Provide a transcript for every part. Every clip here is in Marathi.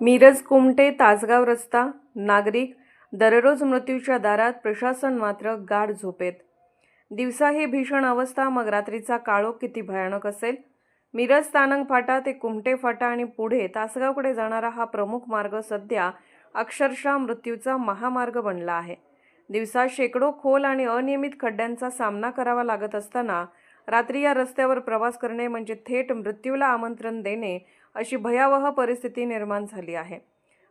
मिरज कुमटे तासगाव रस्ता नागरिक दररोज मृत्यूच्या दारात प्रशासन मात्र गाढ झोपेत. दिवसा ही भीषण अवस्था मग रात्रीचा काळो किती भयानक असेल? मिरज स्थानक फाटा ते कुमटे फाटा आणि पुढे तासगावकडे जाणारा हा प्रमुख मार्ग सध्या अक्षरशः मृत्यूचा महामार्ग बनला आहे. दिवसा शेकडो खोल आणि अनियमित खड्ड्यांचा सामना करावा लागत असताना रात्री या रस्त्यावर प्रवास करणे म्हणजे थेट मृत्यूला आमंत्रण देणे अशी भयावह परिस्थिती निर्माण झाली आहे.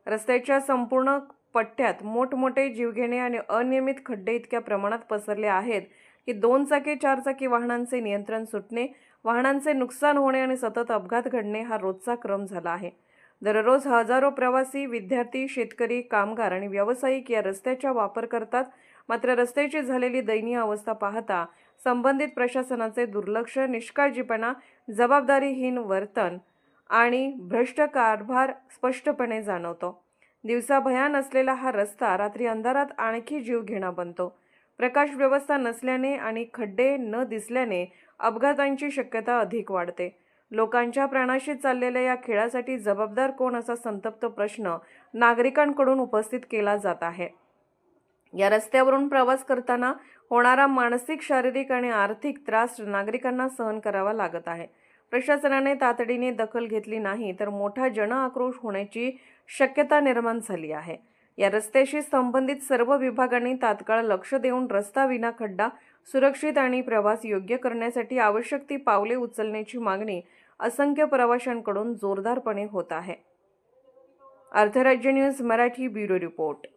रस्त्याच्या संपूर्ण पट्ट्यात मोठमोठे जीवघेणे आणि अनियमित खड्डे इतक्या प्रमाणात पसरले आहेत की दोन चाकी चार चाकी वाहनांचे नियंत्रण सुटणे वाहनांचे नुकसान होणे आणि सतत अपघात घडणे हा रोजचा क्रम झाला आहे. दररोज हजारो प्रवासी विद्यार्थी शेतकरी कामगार आणि व्यावसायिक या रस्त्याचा वापर करतात मात्र रस्त्याची झालेली दयनीय अवस्था पाहता संबंधित प्रशासनाचे दुर्लक्ष निष्काळजीपणा जबाबदारीहीन वर्तन आणि भ्रष्ट कारभार स्पष्टपणे जाणवतो. दिवसा भयान असलेला हा रस्ता रात्री अंधारात आणखी जीव घेणा बनतो. प्रकाश व्यवस्था नसल्याने आणि खड्डे न दिसल्याने अपघातांची शक्यता अधिक वाढते. लोकांच्या प्राणाशी चाललेल्या या खेळासाठी जबाबदार कोण असा संतप्त प्रश्न नागरिकांकडून उपस्थित केला जात आहे. या रस्त्यावरून प्रवास करताना होणारा मानसिक शारीरिक आणि आर्थिक त्रास नागरिकांना सहन करावा लागत आहे. प्रशासनाने तातडीने दखल घेतली नाही तर मोठा जनआक्रोश होण्याची शक्यता निर्माण झाली आहे. या रस्त्याशी संबंधित सर्व विभागांनी तात्काळ लक्ष देऊन रस्ता विना खड्डा सुरक्षित आणि प्रवास योग्य करण्यासाठी आवश्यक ती पावले उचलण्याची मागणी असंख्य प्रवाशांकडून जोरदारपणे होत आहे. Ardhrajya news Marathi bureau report.